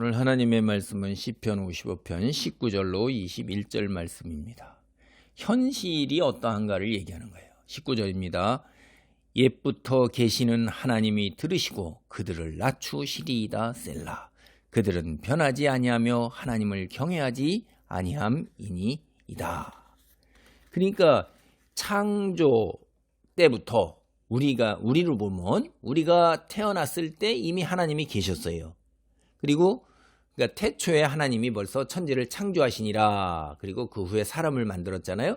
오늘 하나님의 말씀은 시편 55편 19절로 21절 말씀입니다. 현실이 어떠한가를 얘기하는 거예요. 19절입니다. 옛부터 계시는 하나님이 들으시고 그들을 낮추시리이다 셀라. 그들은 변하지 아니하며 하나님을 경외하지 아니함이니이다. 그러니까 창조 때부터 우리가 우리를 보면 우리가 태어났을 때 이미 하나님이 계셨어요. 그리고 그러니까 태초에 하나님이 벌써 천지를 창조하시니라. 그리고 그 후에 사람을 만들었잖아요.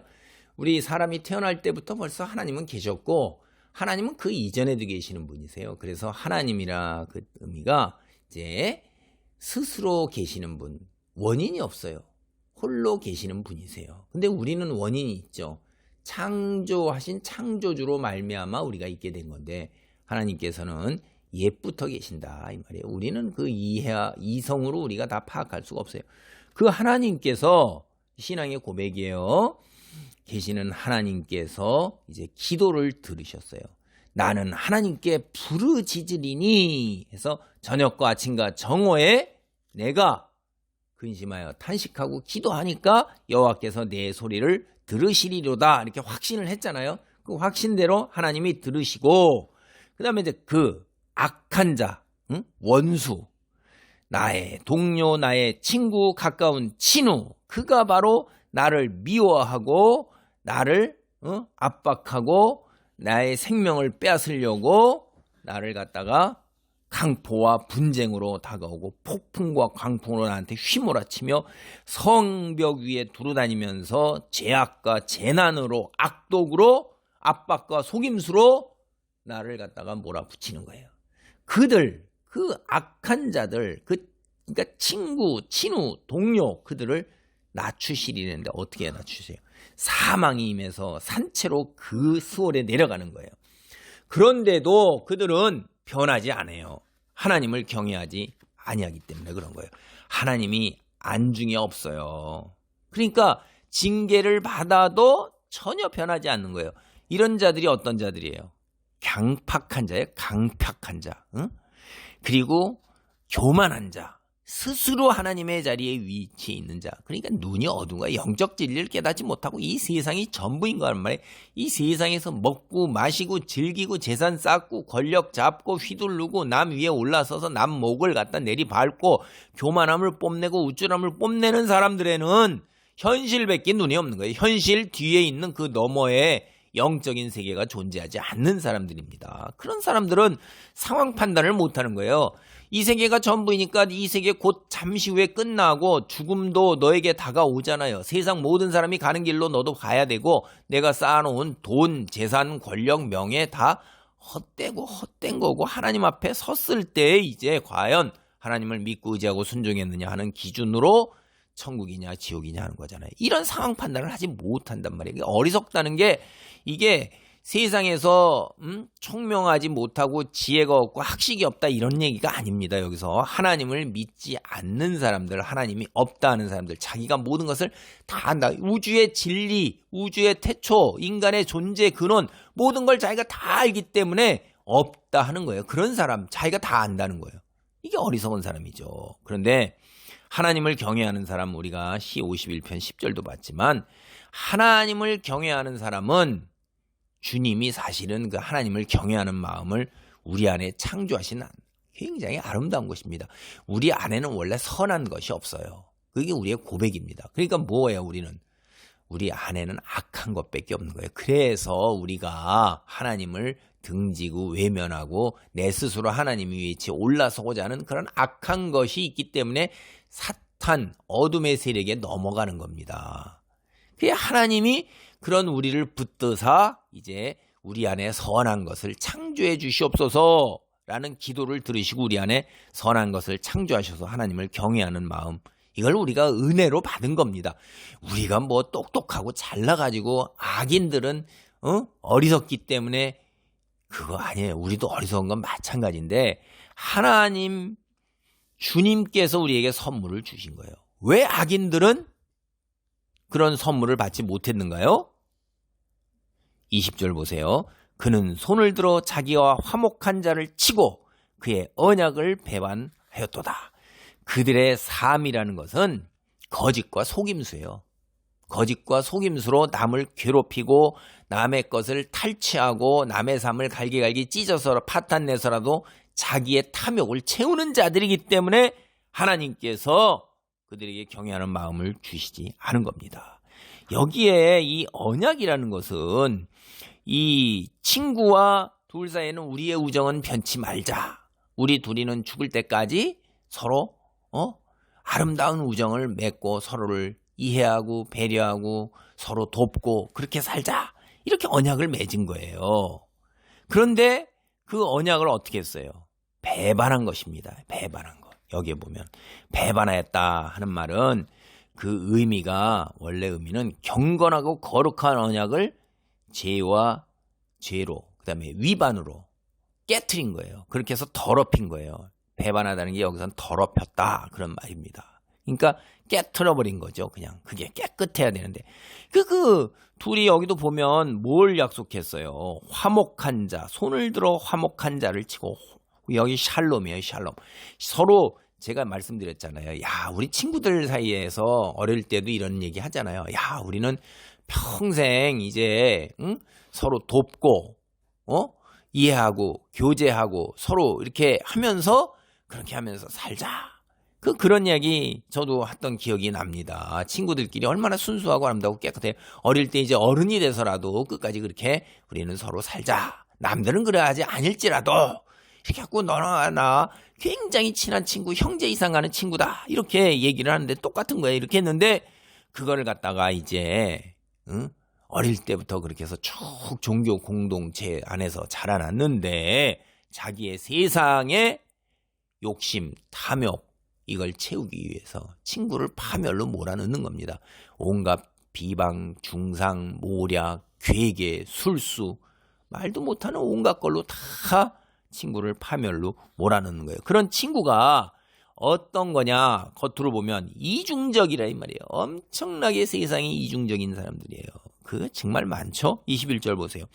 우리 사람이 태어날 때부터 벌써 하나님은 계셨고 하나님은 그 이전에도 계시는 분이세요. 그래서 하나님이라 그 의미가 이제 스스로 계시는 분, 원인이 없어요. 홀로 계시는 분이세요. 근데 우리는 원인이 있죠. 창조하신 창조주로 말미암아 우리가 있게 된 건데 하나님께서는 옛부터 계신다 이 말이에요. 우리는 그 이해 이성으로 우리가 다 파악할 수가 없어요. 그 하나님께서 신앙의 고백이에요. 계시는 하나님께서 이제 기도를 들으셨어요. 나는 하나님께 부르짖으리니 해서 저녁과 아침과 정오에 내가 근심하여 탄식하고 기도하니까 여호와께서 내 소리를 들으시리로다 이렇게 확신을 했잖아요. 그 확신대로 하나님이 들으시고 그다음에 이제 그 악한 자, 응? 원수, 나의 동료, 나의 친구, 가까운 친우, 그가 바로 나를 미워하고 나를 어? 압박하고 나의 생명을 빼앗으려고 나를 갖다가 강포와 분쟁으로 다가오고 폭풍과 광풍으로 나한테 휘몰아치며 성벽 위에 두루다니면서 죄악과 재난으로 악독으로 압박과 속임수로 나를 갖다가 몰아붙이는 거예요. 그들 그 악한 자들 그 그러니까 친구, 친우, 동료 그들을 낮추시리는데 어떻게 낮추세요? 사망이 임해서 산채로 그 수월에 내려가는 거예요. 그런데도 그들은 변하지 않아요. 하나님을 경외하지 아니하기 때문에 그런 거예요. 하나님이 안중에 없어요. 그러니까 징계를 받아도 전혀 변하지 않는 거예요. 이런 자들이 어떤 자들이에요? 강팍한 자예요. 강팍한 자. 응? 그리고 교만한 자. 스스로 하나님의 자리에 위치해 있는 자. 그러니까 눈이 어두운 거야. 영적 진리를 깨닫지 못하고 이 세상이 전부인 거란 말이에요. 이 세상에서 먹고 마시고 즐기고 재산 쌓고 권력 잡고 휘두르고 남 위에 올라서서 남 목을 갖다 내리밟고 교만함을 뽐내고 우쭐함을 뽐내는 사람들에는 현실 밖에 눈이 없는 거예요. 현실 뒤에 있는 그 너머에 영적인 세계가 존재하지 않는 사람들입니다. 그런 사람들은 상황 판단을 못하는 거예요. 이 세계가 전부이니까 이 세계 곧 잠시 후에 끝나고 죽음도 너에게 다가오잖아요. 세상 모든 사람이 가는 길로 너도 가야 되고 내가 쌓아놓은 돈, 재산, 권력, 명예 다 헛되고 헛된 거고 하나님 앞에 섰을 때 이제 과연 하나님을 믿고 의지하고 순종했느냐 하는 기준으로 천국이냐 지옥이냐 하는 거잖아요. 이런 상황 판단을 하지 못한단 말이에요. 어리석다는 게 이게 세상에서 음? 총명하지 못하고 지혜가 없고 학식이 없다 이런 얘기가 아닙니다. 여기서 하나님을 믿지 않는 사람들, 하나님이 없다는 사람들, 자기가 모든 것을 다 안다. 우주의 진리, 우주의 태초, 인간의 존재 근원 모든 걸 자기가 다 알기 때문에 없다 하는 거예요. 그런 사람 자기가 다 안다는 거예요. 이게 어리석은 사람이죠. 그런데 하나님을 경외하는 사람 우리가 시 51편 10절도 봤지만 하나님을 경외하는 사람은 주님이 사실은 그 하나님을 경외하는 마음을 우리 안에 창조하신 굉장히 아름다운 것입니다. 우리 안에는 원래 선한 것이 없어요. 그게 우리의 고백입니다. 그러니까 뭐예요, 우리는? 우리 안에는 악한 것밖에 없는 거예요. 그래서 우리가 하나님을 등지고 외면하고 내 스스로 하나님 위에 올라서고자 하는 그런 악한 것이 있기 때문에 사탄, 어둠의 세력에 넘어가는 겁니다. 그게 하나님이 그런 우리를 붙드사 이제 우리 안에 선한 것을 창조해 주시옵소서 라는 기도를 들으시고 우리 안에 선한 것을 창조하셔서 하나님을 경외하는 마음 이걸 우리가 은혜로 받은 겁니다. 우리가 뭐 똑똑하고 잘나가지고 악인들은 어? 어리석기 때문에 그거 아니에요. 우리도 어리석은 건 마찬가지인데 하나님 주님께서 우리에게 선물을 주신 거예요. 왜 악인들은 그런 선물을 받지 못했는가요? 20절 보세요. 그는 손을 들어 자기와 화목한 자를 치고 그의 언약을 배반하였도다. 그들의 삶이라는 것은 거짓과 속임수예요. 거짓과 속임수로 남을 괴롭히고 남의 것을 탈취하고 남의 삶을 갈기갈기 찢어서 파탄내서라도 자기의 탐욕을 채우는 자들이기 때문에 하나님께서 그들에게 경외하는 마음을 주시지 않은 겁니다. 여기에 이 언약이라는 것은 이 친구와 둘 사이에는 우리의 우정은 변치 말자. 우리 둘이는 죽을 때까지 서로 어? 아름다운 우정을 맺고 서로를 이해하고 배려하고 서로 돕고 그렇게 살자. 이렇게 언약을 맺은 거예요. 그런데 그 언약을 어떻게 했어요? 배반한 것입니다. 배반한 것. 여기에 보면 배반하였다 하는 말은 그 의미가 원래 의미는 경건하고 거룩한 언약을 죄와 죄로 그다음에 위반으로 깨트린 거예요. 그렇게 해서 더럽힌 거예요. 배반하다는 게 여기서는 더럽혔다 그런 말입니다. 그러니까 깨트려 버린 거죠. 그냥 그게 깨끗해야 되는데 그그 둘이 여기도 보면 뭘 약속했어요. 화목한 자 손을 들어 화목한 자를 치고 여기 샬롬이에요. 샬롬 서로 제가 말씀드렸잖아요. 야 우리 친구들 사이에서 어릴 때도 이런 얘기 하잖아요. 야 우리는 평생 이제 응? 서로 돕고 어 이해하고 교제하고 서로 이렇게 하면서 그렇게 하면서 살자. 그 그런 이야기 저도 했던 기억이 납니다. 친구들끼리 얼마나 순수하고 아름다고 깨끗해. 어릴 때 이제 어른이 돼서라도 끝까지 그렇게 우리는 서로 살자. 남들은 그래야지 아닐지라도 이렇게 갖고 너나 나 굉장히 친한 친구, 형제 이상 가는 친구다. 이렇게 얘기를 하는데 똑같은 거예요. 이렇게 했는데 그거를 갖다가 이제 응? 어릴 때부터 그렇게 해서 쭉 종교 공동체 안에서 자라났는데 자기의 세상에 욕심, 탐욕 이걸 채우기 위해서 친구를 파멸로 몰아넣는 겁니다. 온갖 비방, 중상, 모략, 괴계, 술수 말도 못하는 온갖 걸로 다 친구를 파멸로 몰아넣는 거예요. 그런 친구가 어떤 거냐 겉으로 보면 이중적이라 이 말이에요. 엄청나게 세상에 이중적인 사람들이에요. 그 정말 많죠? 21절 보세요.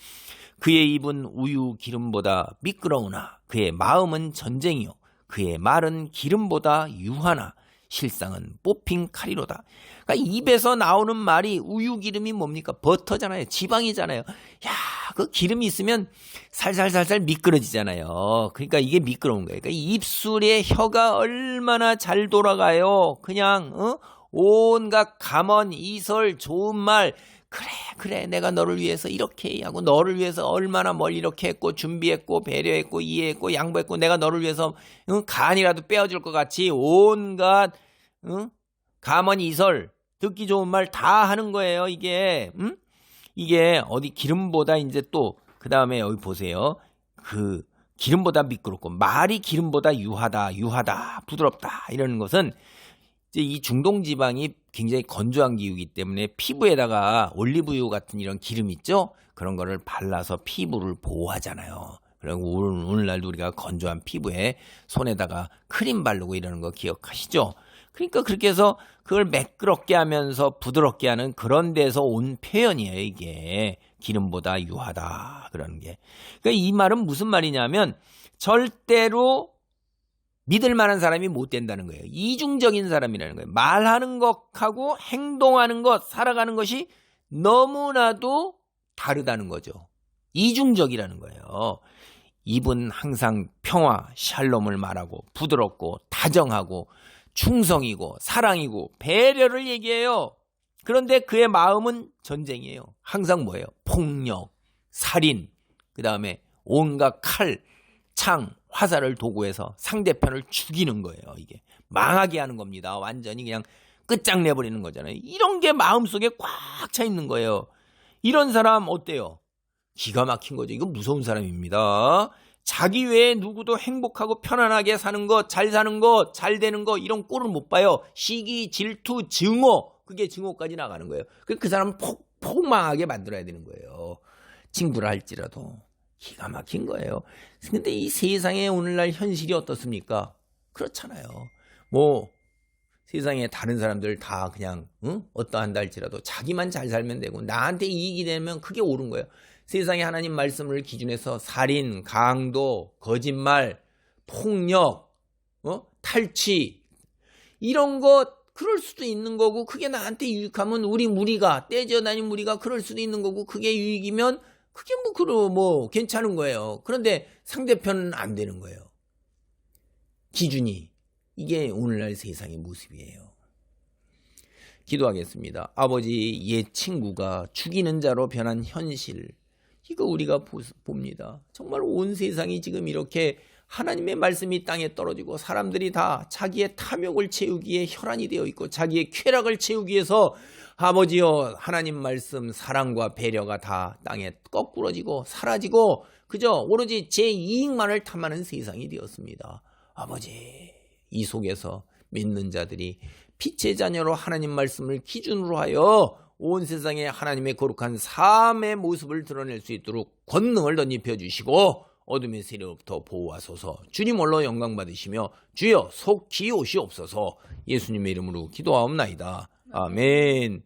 그의 입은 우유 기름보다 미끄러우나 그의 마음은 전쟁이요. 그의 말은 기름보다 유하나 실상은 뽑힌 칼이로다. 그러니까 입에서 나오는 말이 우유 기름이 뭡니까? 버터잖아요. 지방이잖아요. 야, 그 기름이 있으면 살살살살 미끄러지잖아요. 그러니까 이게 미끄러운 거예요. 그러니까 입술에 혀가 얼마나 잘 돌아가요. 그냥 어? 온갖 감언, 이설, 좋은 말 그래 그래 내가 너를 위해서 이렇게 하고 너를 위해서 얼마나 뭘 이렇게 했고 준비했고 배려했고 이해했고 양보했고 내가 너를 위해서 응? 간이라도 빼어줄 것 같이 온갖 응? 가만 이설 듣기 좋은 말 다 하는 거예요 이게 응? 이게 어디 기름보다 이제 또 그 다음에 여기 보세요 그 기름보다 미끄럽고 말이 기름보다 유하다 유하다 부드럽다 이러는 것은 이제 이 중동 지방이 굉장히 건조한 기후이기 때문에 피부에다가 올리브유 같은 이런 기름 있죠? 그런 거를 발라서 피부를 보호하잖아요. 그리고 오늘날도 우리가 건조한 피부에 손에다가 크림 바르고 이러는 거 기억하시죠? 그러니까 그렇게 해서 그걸 매끄럽게 하면서 부드럽게 하는 그런 데서 온 표현이에요, 이게. 기름보다 유하다. 그러는 게. 그러니까 이 말은 무슨 말이냐면 절대로 믿을 만한 사람이 못 된다는 거예요. 이중적인 사람이라는 거예요. 말하는 것하고 행동하는 것, 살아가는 것이 너무나도 다르다는 거죠. 이중적이라는 거예요. 입은 항상 평화, 샬롬을 말하고 부드럽고 다정하고 충성이고 사랑이고 배려를 얘기해요. 그런데 그의 마음은 전쟁이에요. 항상 뭐예요? 폭력, 살인, 그 다음에 온갖 칼, 창, 화살을 도구해서 상대편을 죽이는 거예요. 이게 망하게 하는 겁니다. 완전히 그냥 끝장내 버리는 거잖아요. 이런 게 마음속에 꽉 차 있는 거예요. 이런 사람 어때요? 기가 막힌 거죠. 이거 무서운 사람입니다. 자기 외에 누구도 행복하고 편안하게 사는 것, 잘 사는 것, 잘 되는 것 이런 꼴을 못 봐요. 시기, 질투, 증오 그게 증오까지 나가는 거예요. 그 사람은 폭, 폭망하게 만들어야 되는 거예요. 친구를 할지라도. 기가 막힌 거예요. 근데 이 세상의 오늘날 현실이 어떻습니까? 그렇잖아요. 뭐 세상에 다른 사람들 다 그냥 응? 어떠한다 할지라도 자기만 잘 살면 되고 나한테 이익이 되면 그게 옳은 거예요. 세상에 하나님 말씀을 기준해서 살인, 강도, 거짓말, 폭력, 어? 탈취, 이런 것 그럴 수도 있는 거고 그게 나한테 유익하면 우리 무리가 떼져 다닌 무리가 그럴 수도 있는 거고 그게 유익이면 그게 뭐 그러 뭐 괜찮은 거예요. 그런데 상대편은 안 되는 거예요. 기준이 이게 오늘날 세상의 모습이에요. 기도하겠습니다. 아버지, 옛 친구가 죽이는 자로 변한 현실. 이거 우리가 보- 봅니다. 정말 온 세상이 지금 이렇게 하나님의 말씀이 땅에 떨어지고 사람들이 다 자기의 탐욕을 채우기에 혈안이 되어 있고 자기의 쾌락을 채우기 위해서 아버지여 하나님 말씀 사랑과 배려가 다 땅에 거꾸러지고 사라지고 그저 오로지 제 이익만을 탐하는 세상이 되었습니다. 아버지 이 속에서 믿는 자들이 빛의 자녀로 하나님 말씀을 기준으로 하여 온 세상에 하나님의 거룩한 삶의 모습을 드러낼 수 있도록 권능을 덧입혀 주시고 어둠의 세력부터 보호하소서 주님 홀로 영광 받으시며 주여 속히 오시옵소서 예수님의 이름으로 기도하옵나이다. 아멘.